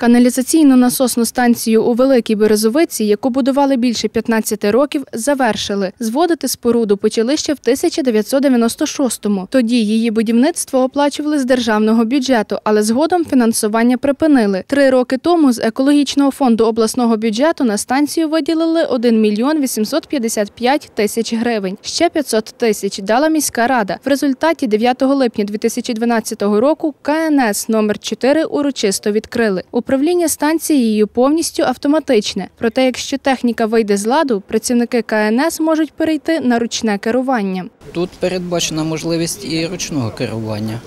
Каналізаційну насосну станцію у Великій Березовиці, яку будували більше 15 років, завершили. Зводити споруду почали ще в 1996-му. Тоді її будівництво оплачували з державного бюджету, але згодом фінансування припинили. Три роки тому з екологічного фонду обласного бюджету на станцію виділили 1 мільйон 855 тисяч гривень. Ще 500 тисяч дала міська рада. В результаті 9 липня 2012 року КНС номер 4 урочисто відкрили. Управління станцією повністю автоматичне. Проте, якщо техніка вийде з ладу, працівники КНС можуть перейти на ручне керування. Тут передбачена можливість і ручного керування.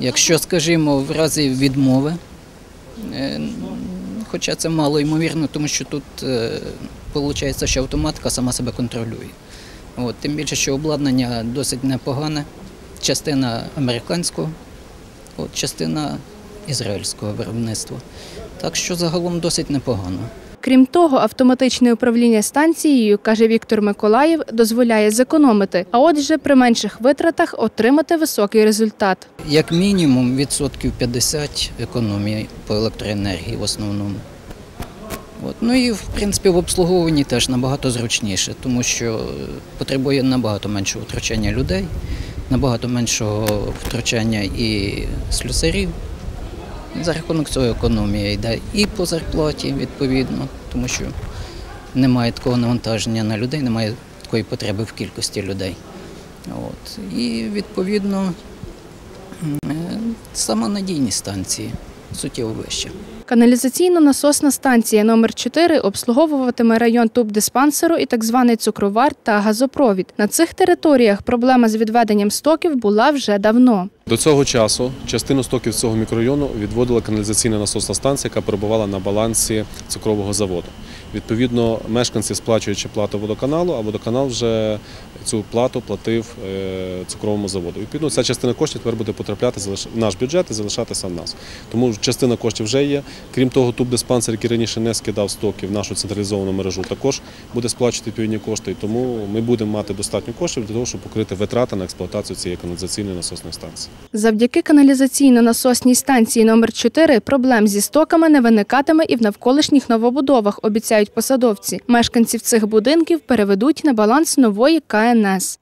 Якщо, скажімо, в разі відмови, е, хоча це мало ймовірно, тому що тут виходить, що автоматика сама себе контролює. От, тим більше, що обладнання досить непогане, частина американського, от, частина ізраїльського виробництва. Так що загалом досить непогано. Крім того, автоматичне управління станцією, каже Віктор Миколаєв, дозволяє зекономити, а отже, при менших витратах отримати високий результат. Як мінімум відсотків 50 економії по електроенергії в основному. От. Ну і в принципі в обслуговуванні теж набагато зручніше, тому що потребує набагато меншого втручання людей, набагато меншого втручання і слюсарів. За рахунок цього економія йде і по зарплаті, відповідно, тому що немає такого навантаження на людей, немає такої потреби в кількості людей. От. І відповідно сама надійність станції суттєво вище. Каналізаційно-насосна станція номер 4 обслуговуватиме район тубдиспансеру і так званий цукровар та газопровід. На цих територіях проблема з відведенням стоків була вже давно. До цього часу частину стоків цього мікрорайону відводила каналізаційна насосна станція, яка перебувала на балансі цукрового заводу. Відповідно, мешканці сплачуючи плату водоканалу, а водоканал вже цю плату платив цукровому заводу. Відповідно, ця частина коштів тепер буде потрапляти в наш бюджет і залишатися в нас. Тому частина коштів вже є. Крім того, тубдиспансер, який раніше не скидав стоки в нашу централізовану мережу, також буде сплачувати відповідні кошти. Тому ми будемо мати достатньо коштів для того, щоб покрити витрати на експлуатацію цієї каналізаційної насосної станції. Завдяки каналізаційно-насосній станції номер 4 проблем зі стоками не виникатиме і в навколишніх новобудовах, обіцяють посадовці. Мешканців цих будинків переведуть на баланс нової КНС.